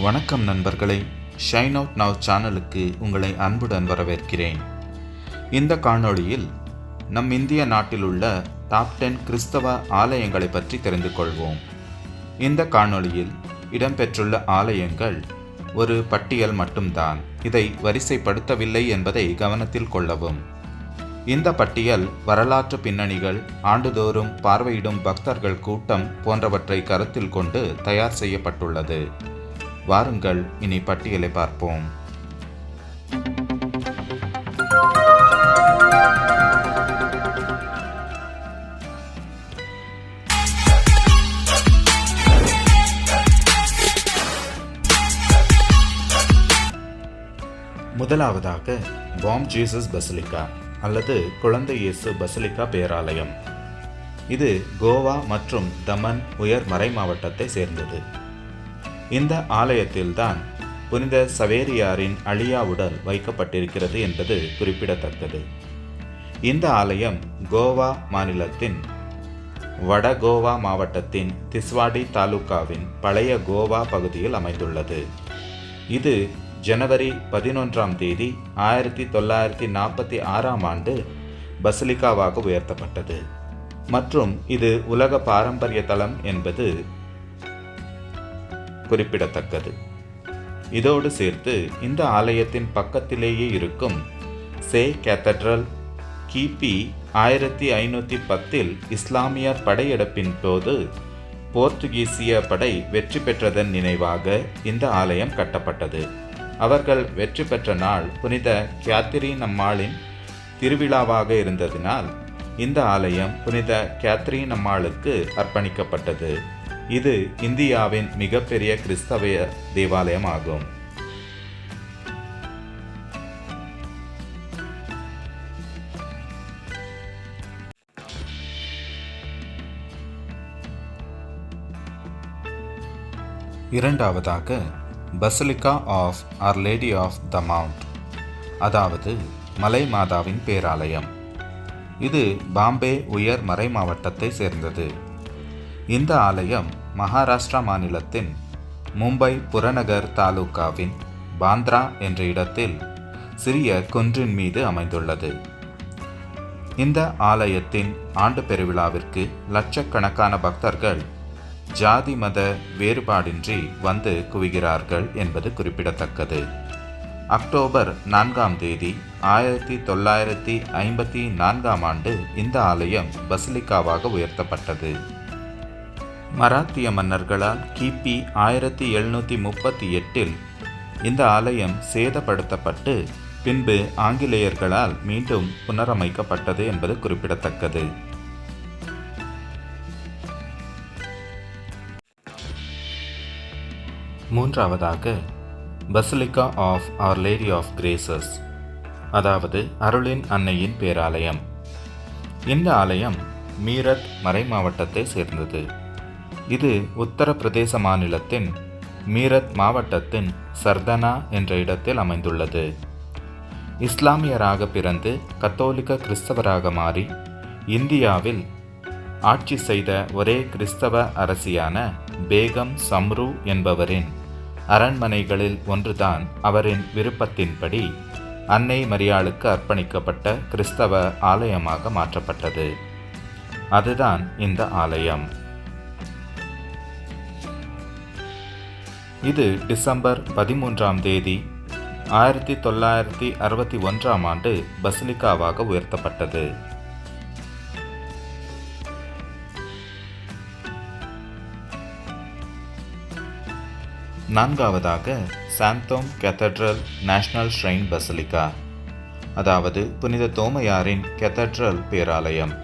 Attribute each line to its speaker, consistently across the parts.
Speaker 1: வணக்கம் நண்பர்களே. Shine out now சேனலுக்கு உங்களை அன்புடன் வரவேற்கிறேன். இந்த காணொளியில் நம் இந்திய நாட்டில் உள்ள டாப் டென் கிறிஸ்தவ ஆலயங்களை பற்றி தெரிந்து கொள்வோம். இந்த காணொளியில் இடம்பெற்றுள்ள ஆலயங்கள் ஒரு பட்டியல் மட்டும்தான். இதை வரிசைப்படுத்தவில்லை என்பதை கவனத்தில் கொள்ளவும். இந்த பட்டியல் வரலாற்று பின்னணிகள் ஆண்டுதோறும் பார்வையிடும் பக்தர்கள் கூட்டம் போன்றவற்றை கருத்தில் கொண்டு தயார் செய்யப்பட்டுள்ளது. வாருங்கள் இனி பட்டியலை பார்ப்போம். முதலாவதாக பாம் ஜீசஸ் பசிலிக்கா அல்லது குழந்தை இயேசு பசிலிக்கா பேராலயம். இது கோவா மற்றும் தமன் உயர் மறை மாவட்டத்தை சேர்ந்தது. இந்த ஆலயத்தில்தான் புனித சவேரியாரின் அழியா உடல் வைக்கப்பட்டிருக்கிறது என்பது குறிப்பிடத்தக்கது. இந்த ஆலயம் கோவா மாநிலத்தின் வட கோவா மாவட்டத்தின் திஸ்வாடி தாலுகாவின் பழைய கோவா பகுதியில் அமைந்துள்ளது. இது ஜனவரி பதினொன்றாம் தேதி ஆயிரத்தி தொள்ளாயிரத்தி நாற்பத்தி ஆறாம் ஆண்டு பசிலிக்காவாக உயர்த்தப்பட்டது. மற்றும் இது உலக பாரம்பரிய தளம் என்பது குறிப்பிடத்தக்கது. இதோடு சேர்த்து இந்த ஆலயத்தின் பக்கத்திலேயே இருக்கும் சே கேத்தட்ரல் கிபி ஆயிரத்தி ஐநூற்றி பத்தில் இஸ்லாமியர் படையெடுப்பின் போது போர்த்துகீசிய படை வெற்றி பெற்றதன் நினைவாக இந்த ஆலயம் கட்டப்பட்டது. அவர்கள் வெற்றி பெற்ற நாள் புனித கேத்தரின் அம்மாளின் திருவிழாவாக இருந்ததினால் இந்த ஆலயம் புனித கேத்ரின் அம்மாளுக்கு அர்ப்பணிக்கப்பட்டது. இது இந்தியாவின் மிகப்பெரிய கிறிஸ்தவ தேவாலயமாகும். இரண்டாவதாக basilica of our lady of the mount அதாவது மலை மாதாவின் பேராலயம். இது பாம்பே உயர் மறை மாவட்டத்தை சேர்ந்தது. இந்த ஆலயம் மகாராஷ்டிரா மாநிலத்தின் மும்பை புறநகர் தாலுகாவின் பாந்த்ரா என்ற இடத்தில் சிறிய குன்றின் மீது அமைந்துள்ளது. இந்த ஆலயத்தின் ஆண்டு பெருவிழாவிற்கு லட்சக்கணக்கான பக்தர்கள் ஜாதி மத வேறுபாடின்றி வந்து குவிகிறார்கள் என்பது குறிப்பிடத்தக்கது. அக்டோபர் நான்காம் தேதி ஆயிரத்தி தொள்ளாயிரத்தி ஐம்பத்தி நான்காம் ஆண்டு இந்த ஆலயம் பசிலிக்காவாக உயர்த்தப்பட்டது. மராத்திய மன்னர்களால் கிபி ஆயிரத்தி எழுநூற்றி முப்பத்தி எட்டில் இந்த ஆலயம் சேதப்படுத்தப்பட்டு பின்பு ஆங்கிலேயர்களால் மீண்டும் புனரமைக்கப்பட்டது என்பது குறிப்பிடத்தக்கது. மூன்றாவதாக basilica of our lady of graces அதாவது அருளின் அன்னையின் பேராலயம். இந்த ஆலயம் மீரட் மறைமாவட்டத்தை சேர்ந்தது. இது உத்தரப்பிரதேச மாநிலத்தின் மீரத் மாவட்டத்தின் சர்தனா என்ற இடத்தில் அமைந்துள்ளது. இஸ்லாமியராக பிறந்து கத்தோலிக்க கிறிஸ்தவராக மாறி இந்தியாவில் ஆட்சி செய்த ஒரே கிறிஸ்தவ அரசியான பேகம் சம்ரு என்பவரின் அரண்மனைகளில் ஒன்றுதான் அவரின் விருப்பத்தின்படி அன்னை மரியாளுக்கு அர்ப்பணிக்கப்பட்ட கிறிஸ்தவ ஆலயமாக மாற்றப்பட்டது. அதுதான் இந்த ஆலயம். இது டிசம்பர் பதிமூன்றாம் தேதி ஆயிரத்தி தொள்ளாயிரத்தி அறுபத்தி ஒன்றாம் ஆண்டு பசிலிக்காவாக உயர்த்தப்பட்டது. நான்காவதாக Santhome cathedral national shrine basilica அதாவது புனித தோமையாரின் கேத்தட்ரல் பேராலயம்.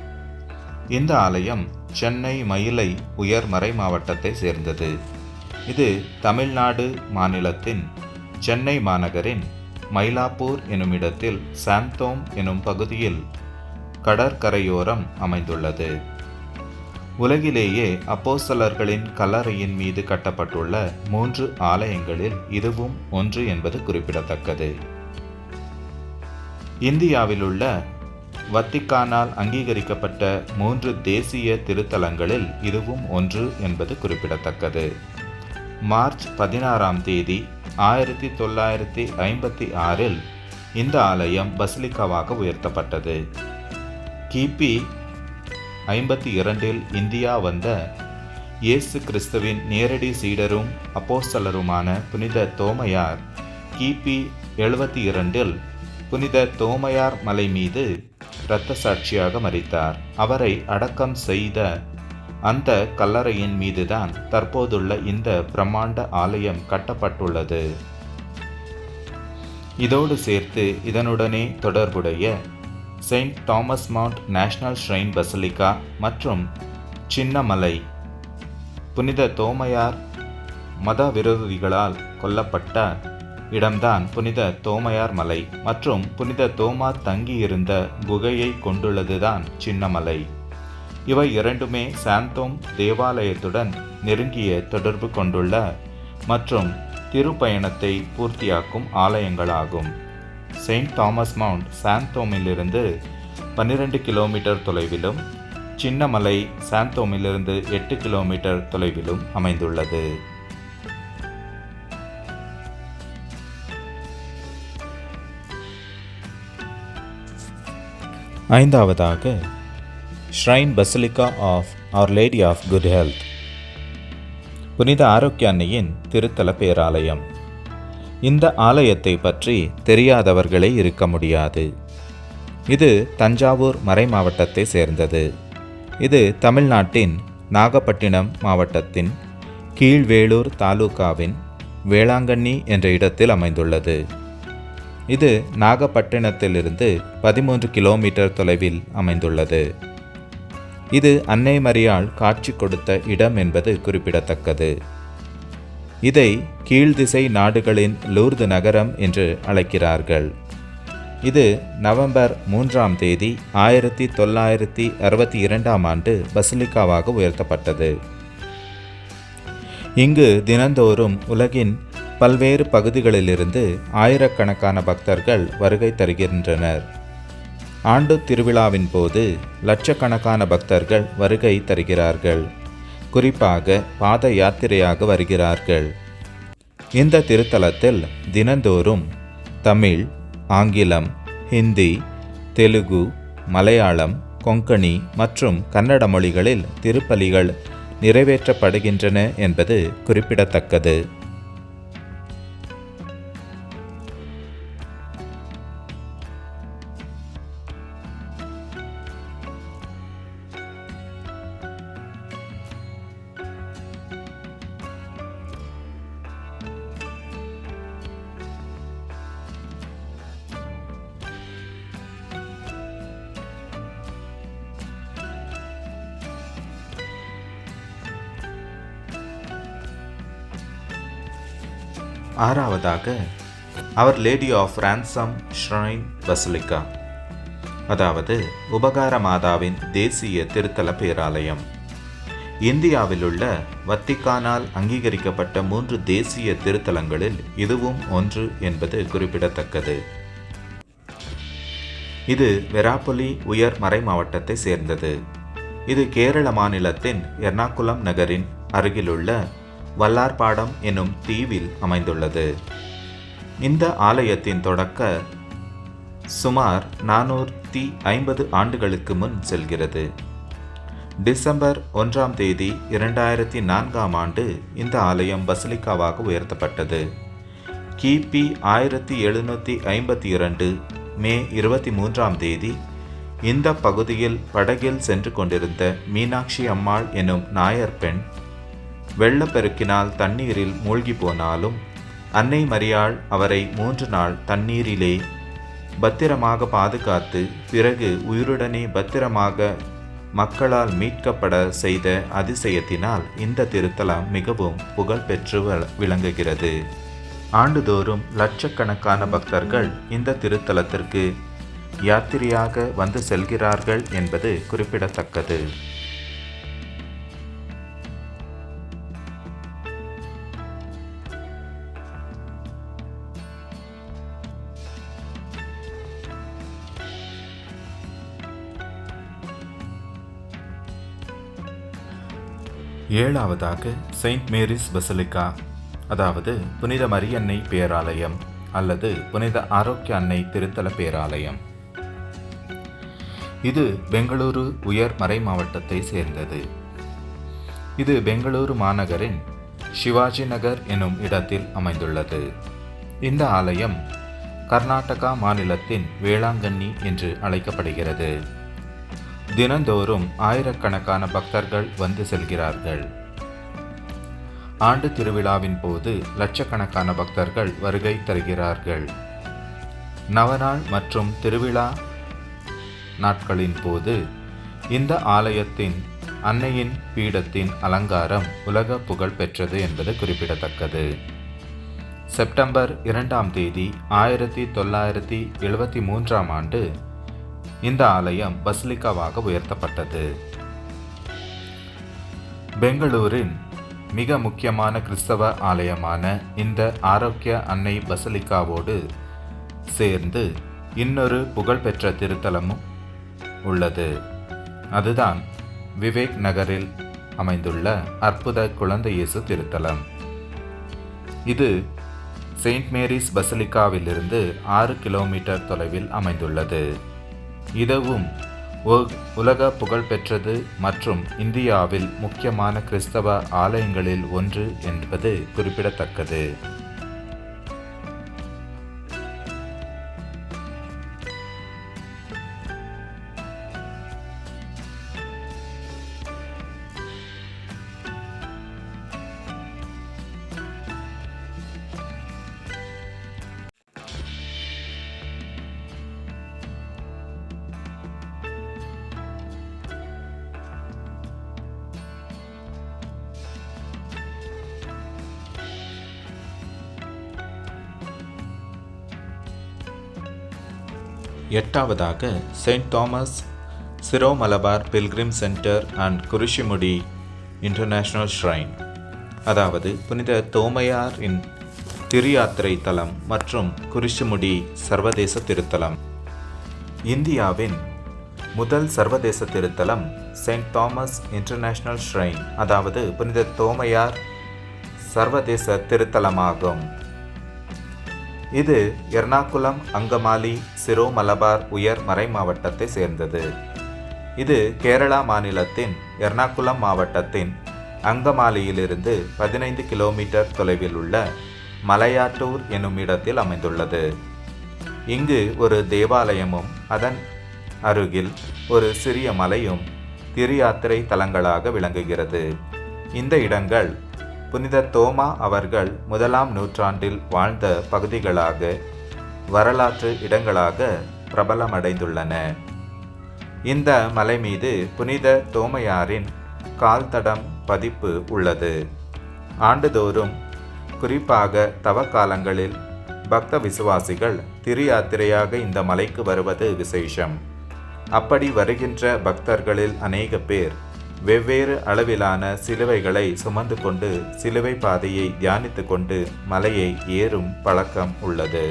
Speaker 1: இந்த ஆலயம் சென்னை மயிலை உயர் மறை மாவட்டத்தை சேர்ந்தது. இது தமிழ்நாடு மாநிலத்தின் சென்னை மாநகரின் மயிலாப்பூர் என்னுமிடத்தில் சாந்தோம் எனும் பகுதியில் கடற்கரையோரம் அமைந்துள்ளது. உலகிலேயே அப்போஸ்தலர்களின் கல்லறையின் மீது கட்டப்பட்டுள்ள மூன்று ஆலயங்களில் இதுவும் ஒன்று என்பது குறிப்பிடத்தக்கது. இந்தியாவிலுள்ள வத்திக்கானால் அங்கீகரிக்கப்பட்ட மூன்று தேசிய திருத்தலங்களில் இதுவும் ஒன்று என்பது குறிப்பிடத்தக்கது. மார்ச் பதினாறாம் தேதி ஆயிரத்தி தொள்ளாயிரத்தி ஐம்பத்தி ஆறில் இந்த ஆலயம் பசிலிக்காவாக உயர்த்தப்பட்டது. கிபி ஐம்பத்தி இரண்டில் இந்தியா வந்த இயேசு கிறிஸ்துவின் நேரடி சீடரும் அப்போஸ்தலருமான புனித தோமையார் கிபி எழுபத்தி இரண்டில் புனித தோமையார் மலை மீது இரத்த சாட்சியாக மறித்தார் அவரை அடக்கம் செய்த அந்த கல்லறையின் மீதுதான் தற்போதுள்ள இந்த பிரம்மாண்ட ஆலயம் கட்டப்பட்டுள்ளது. இதோடு சேர்த்து இதனுடனே தொடர்புடைய saint Thomas mount national shrine basilica மற்றும் சின்னமலை புனித தோமையார் மத விரோதிகளால் கொல்லப்பட்ட இடம்தான் புனித தோமையார் மலை மற்றும் புனித தோமா தங்கியிருந்த குகையை கொண்டுள்ளதுதான் சின்னமலை. இவை இரண்டுமே சாந்தோம் தேவாலயத்துடன் நெருங்கிய தொடர்பு கொண்டுள்ள மற்றும் திருப்பயணத்தை பூர்த்தியாக்கும் ஆலயங்களாகும். செயின்ட் தாமஸ் மவுண்ட் சாந்தோமிலிருந்து பன்னிரண்டு கிலோமீட்டர் தொலைவிலும் சின்னமலை சாந்தோமிலிருந்து எட்டு கிலோமீட்டர் தொலைவிலும் அமைந்துள்ளது. ஐந்தாவதாக shrine basilica of our lady of good health புனித ஆரோக்கிய அன்னையின் திருத்தல பேராலயம். இந்த ஆலயத்தை பற்றி தெரியாதவர்களே இருக்க முடியாது. இது தஞ்சாவூர் மறை மாவட்டத்தை சேர்ந்தது. இது தமிழ்நாட்டின் நாகப்பட்டினம் மாவட்டத்தின் கீழ்வேளூர் தாலுகாவின் வேளாங்கண்ணி என்ற இடத்தில் அமைந்துள்ளது. இது நாகப்பட்டினத்திலிருந்து பதிமூன்று கிலோமீட்டர் தொலைவில் அமைந்துள்ளது. இது அன்னை மரியாள் காட்சி கொடுத்த இடம் என்பது குறிப்பிடத்தக்கது. இதை கீழ்திசை நாடுகளின் லூர்து நகரம் என்று அழைக்கிறார்கள். இது நவம்பர் மூன்றாம் தேதி ஆயிரத்தி தொள்ளாயிரத்தி அறுபத்தி இரண்டாம் ஆண்டு பசிலிக்காவாக உயர்த்தப்பட்டது. இங்கு தினந்தோறும் உலகின் பல்வேறு பகுதிகளிலிருந்து ஆயிரக்கணக்கான பக்தர்கள் வருகை தருகின்றனர். ஆண்டு திருவிழாவின் போது லட்சக்கணக்கான பக்தர்கள் வருகை தருகிறார்கள். குறிப்பாக பாத யாத்திரையாக வருகிறார்கள். இந்த திருத்தலத்தில் தினந்தோறும் தமிழ் ஆங்கிலம் ஹிந்தி தெலுங்கு மலையாளம் கொங்கணி மற்றும் கன்னட மொழிகளில் திருப்பலிகள் நிறைவேற்றப்படுகின்றன என்பது குறிப்பிடத்தக்கது. ஆறாவதாக அவர் lady of ransom shrine basilica. அதாவது உபகார மாதாவின் தேசிய திருத்தல பேராலயம். இந்தியாவில் உள்ள வத்திக்கானால் அங்கீகரிக்கப்பட்ட மூன்று தேசிய திருத்தலங்களில் இதுவும் ஒன்று என்பது குறிப்பிடத்தக்கது. இது வெராப்புலி உயர் மறை மாவட்டத்தை சேர்ந்தது. இது கேரள மாநிலத்தின் எர்ணாகுளம் நகரின் அருகிலுள்ள வல்லார்பாடம் எனும் தீவில் அமைந்துள்ளது. இந்த ஆலயத்தின் தொடக்க சுமார் நானூற்றி ஐம்பது ஆண்டுகளுக்கு முன் செல்கிறது. டிசம்பர் ஒன்றாம் தேதி இரண்டாயிரத்தி நான்காம் ஆண்டு இந்த ஆலயம் பசிலிக்காவாக உயர்த்தப்பட்டது. கிபி ஆயிரத்தி எழுநூற்றி ஐம்பத்தி இரண்டு மே இருபத்தி மூன்றாம் தேதி இந்த பகுதியில் படகில் சென்று கொண்டிருந்த மீனாட்சி அம்மாள் எனும் நாயர் பெண் வெள்ளப்பெருக்கினால் தண்ணீரில் மூழ்கி போனாலும் அன்னை மரியாள் அவரை மூன்று நாள் தண்ணீரிலே பத்திரமாக பாதுகாத்து பிறகு உயிருடனே பத்திரமாக மக்களால் மீட்கப்பட செய்த அதிசயத்தினால் இந்த திருத்தலம் மிகவும் புகழ்பெற்று விளங்குகிறது. ஆண்டுதோறும் லட்சக்கணக்கான பக்தர்கள் இந்த திருத்தலத்திற்கு யாத்திரையாக வந்து செல்கிறார்கள் என்பது குறிப்பிடத்தக்கது. ஏழாவதாக செயின்ட் மேரிஸ் பசலிக்கா அதாவது புனித மரியன்னை பேராலயம் அல்லது புனித ஆரோக்கிய அன்னை திருத்தல பேராலயம். இது பெங்களூரு உயர் மறை மாவட்டத்தை சேர்ந்தது. இது பெங்களூரு மாநகரின் சிவாஜி நகர் எனும் இடத்தில் அமைந்துள்ளது. இந்த ஆலயம் கர்நாடகா மாநிலத்தின் வேளாங்கண்ணி என்று அழைக்கப்படுகிறது. தினந்தோறும் ஆயிரக்கணக்கான பக்தர்கள் வந்து செல்கிறார்கள். ஆண்டு திருவிழாவின் போது லட்சக்கணக்கான பக்தர்கள் வருகை தருகிறார்கள். நவநாள் மற்றும் திருவிழா நாட்களின் போது இந்த ஆலயத்தின் அன்னையின் பீடத்தின் அலங்காரம் உலக புகழ் பெற்றது என்பது குறிப்பிடத்தக்கது. செப்டம்பர் இரண்டாம் தேதி ஆயிரத்தி தொள்ளாயிரத்தி எழுபத்தி மூன்றாம் ஆண்டு இந்த ஆலயம் பசிலிக்காவாக உயர்த்தப்பட்டது. பெங்களூரின் மிக முக்கியமான கிறிஸ்தவ ஆலயமான இந்த ஆரோக்கிய அன்னை பசிலிக்காவோடு சேர்ந்து இன்னொரு புகழ்பெற்ற திருத்தலமும் உள்ளது. அதுதான் விவேக் நகரில் அமைந்துள்ள அற்புத குழந்தை இயேசு திருத்தலம். இது செயின்ட் மேரிஸ் பசிலிக்காவிலிருந்து ஆறு கிலோமீட்டர் தொலைவில் அமைந்துள்ளது. இதுவும் உலக புகழ்பெற்றது மற்றும் இந்தியாவில் முக்கியமான கிறிஸ்தவ ஆலயங்களில் ஒன்று என்பது குறிப்பிடத்தக்கது. எட்டாவதாக saint Thomas Syro Malabar pilgrim centre and Kurishumudi international shrine. அதாவது புனித தோமையாரின் திருயாத்திரை தலம் மற்றும் குரிஷிமுடி சர்வதேச திருத்தலம். இந்தியாவின் முதல் சர்வதேச திருத்தலம் செயின்ட் தாமஸ் இன்டர்நேஷ்னல் ஷ்ரைன் அதாவது புனித தோமையார் சர்வதேச திருத்தலமாகும். இது எர்ணாகுளம் அங்கமாலி சிரோ மலபார் உயர் மறை மாவட்டத்தை சேர்ந்தது. இது கேரளா மாநிலத்தின் எர்ணாகுளம் மாவட்டத்தின் அங்கமாலியிலிருந்து பதினைந்து கிலோமீட்டர் தொலைவில் உள்ள மலையாட்டூர் என்னும் இடத்தில் அமைந்துள்ளது. இங்கு ஒரு தேவாலயமும் அதன் அருகில் ஒரு சிறிய மலையும் திரு யாத்திரை தலங்களாக விளங்குகிறது. இந்த இடங்கள் புனித தோமா அவர்கள் முதலாம் நூற்றாண்டில் வாழ்ந்த பகுதிகளாக வரலாற்று இடங்களாக பிரபலமடைந்துள்ளன. இந்த மலை மீது புனித தோமையாரின் கால்தடம் பதிப்பு உள்ளது. ஆண்டுதோறும் குறிப்பாக தவக்காலங்களில் பக்த விசுவாசிகள் திரு யாத்திரையாக இந்த மலைக்கு வருவது விசேஷம். அப்படி வருகின்ற பக்தர்களில் அநேக பேர் வெவ்வேறு அளவிலான சிலுவைகளை சுமந்து கொண்டு சிலுவை பாதையை தியானித்து கொண்டு மலையை ஏறும் பழக்கம் உள்ளது.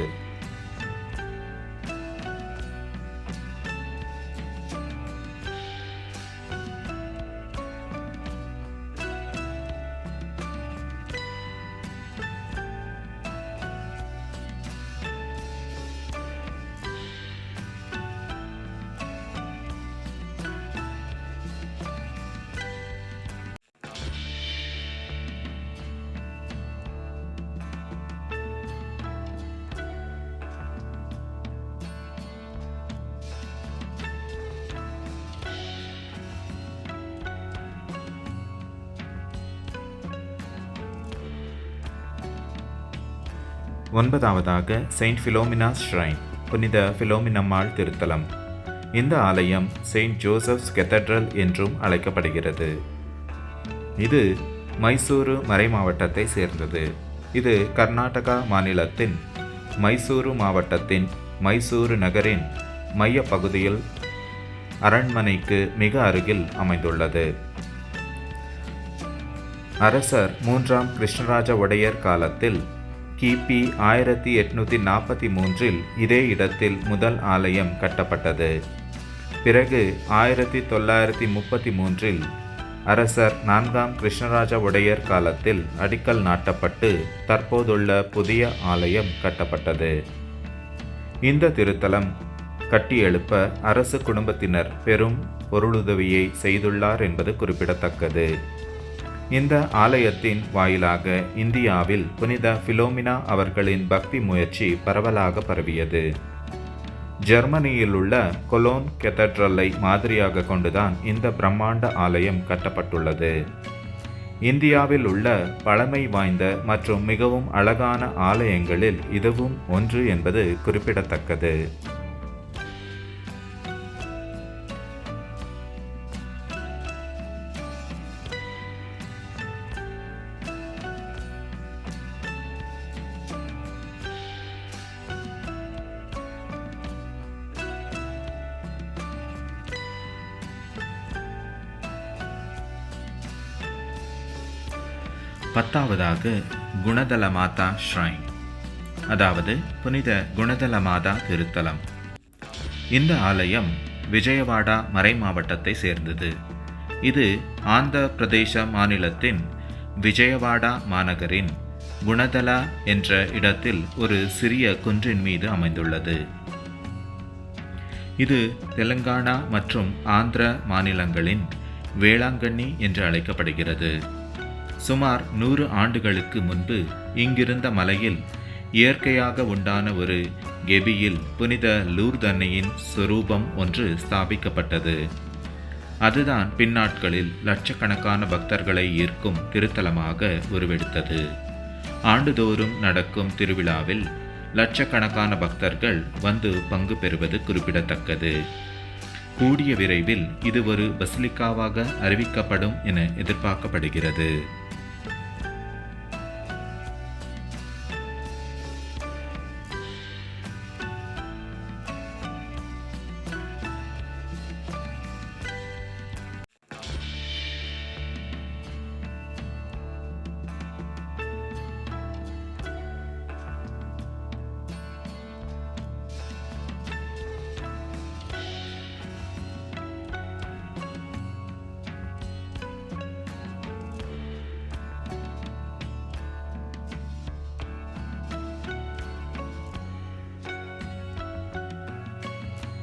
Speaker 1: ஒன்பதாவதாக செயின்ட் ஃபிலோமினாஸ் ஷ்ரைன் புனித ஃபிலோமினம்மாள் திருத்தலம். இந்த ஆலயம் செயின்ட் ஜோசப்ஸ் கெத்தட்ரல் என்றும் அழைக்கப்படுகிறது. இது மைசூரு மறை மாவட்டத்தை சேர்ந்தது. இது கர்நாடகா மாநிலத்தின் மைசூரு மாவட்டத்தின் மைசூரு நகரின் மைய பகுதியில் அரண்மனைக்கு மிக அருகில் அமைந்துள்ளது. அரசர் மூன்றாம் கிருஷ்ணராஜ ஒடையர் காலத்தில் கிபி ஆயிரத்தி எட்நூற்றி நாற்பத்தி மூன்றில் இதே இடத்தில் முதல் ஆலயம் கட்டப்பட்டது. பிறகு ஆயிரத்தி தொள்ளாயிரத்தி முப்பத்தி மூன்றில் அரசர் நான்காம் கிருஷ்ணராஜ உடையர் காலத்தில் அடிக்கல் நாட்டப்பட்டு தற்போதுள்ள புதிய ஆலயம் கட்டப்பட்டது. இந்த திருத்தலம் கட்டியெழுப்ப அரசு குடும்பத்தினர் பெரும் பொருளுதவியை செய்துள்ளார் என்பது குறிப்பிடத்தக்கது. இந்த ஆலயத்தின் வாயிலாக இந்தியாவில் புனித பிலோமினா அவர்களின் பக்தி முயற்சி பரவலாக பரவியது. ஜெர்மனியில் உள்ள கொலோன் கெத்தட்ரலை மாதிரியாக கொண்டுதான் இந்த பிரம்மாண்ட ஆலயம் கட்டப்பட்டுள்ளது. இந்தியாவில் உள்ள பழமை வாய்ந்த மற்றும் மிகவும் அழகான ஆலயங்களில் இதுவும் ஒன்று என்பது குறிப்பிடத்தக்கது. பத்தாவதாக குணதல மாதா ஷ்ரைன் அதாவது புனித குணதல மாதா திருத்தலம். இந்த ஆலயம் விஜயவாடா மறை மாவட்டத்தை சேர்ந்தது. இது ஆந்திர பிரதேச மாநிலத்தின் விஜயவாடா மாநகரின் குணதலா என்ற இடத்தில் ஒரு சிறிய குன்றின் மீது அமைந்துள்ளது. இது தெலுங்கானா மற்றும் ஆந்திர மாநிலங்களின் வேளாங்கண்ணி என்று அழைக்கப்படுகிறது. சுமார் நூறு ஆண்டுகளுக்கு முன்பு இங்கிருந்த மலையில் இயற்கையாக உண்டான ஒரு கெபியில் புனித லூர்தன்னையின் சுரூபம் ஒன்று ஸ்தாபிக்கப்பட்டது. அதுதான் பின்னாட்களில் லட்சக்கணக்கான பக்தர்களை ஈர்க்கும் திருத்தலமாக உருவெடுத்தது. ஆண்டுதோறும் நடக்கும் திருவிழாவில் லட்சக்கணக்கான பக்தர்கள் வந்து பங்கு பெறுவது குறிப்பிடத்தக்கது. கூடிய விரைவில் இது ஒரு பசிலிக்காவாக அறிவிக்கப்படும் என எதிர்பார்க்கப்படுகிறது.